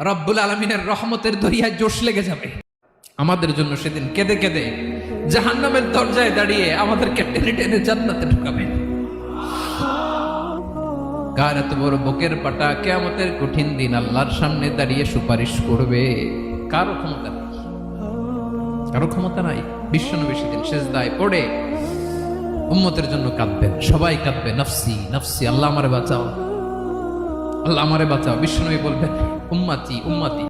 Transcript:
রব্বুল আলমিনের রহমতের দরিয়ায় জোশ লেগে যাবে। আমাদের জন্য সেদিন কেঁদে কেঁদে জাহান্নামের দরজায় দাঁড়িয়ে আমাদেরকে টেনে টেনে জান্নাতে ঢুকাবেন কার এত বড় বুকের পাটা কেয়ামতের কঠিন দিন আল্লাহর সামনে দাঁড়িয়ে সুপারিশ করবে? কারও ক্ষমতা নেই। কারও ক্ষমতা নাই। বিশ্বনবী সেদিন শেষদায় পড়ে উম্মতের জন্য কাঁদবেন। সবাই কাঁদবে, নফসি নফসি, আল্লাহ আমারে বাঁচাও। আল্লাহ আমারে বাঁচাও। বিশ্বনবী বলবে উম্মাতি উম্মাতি।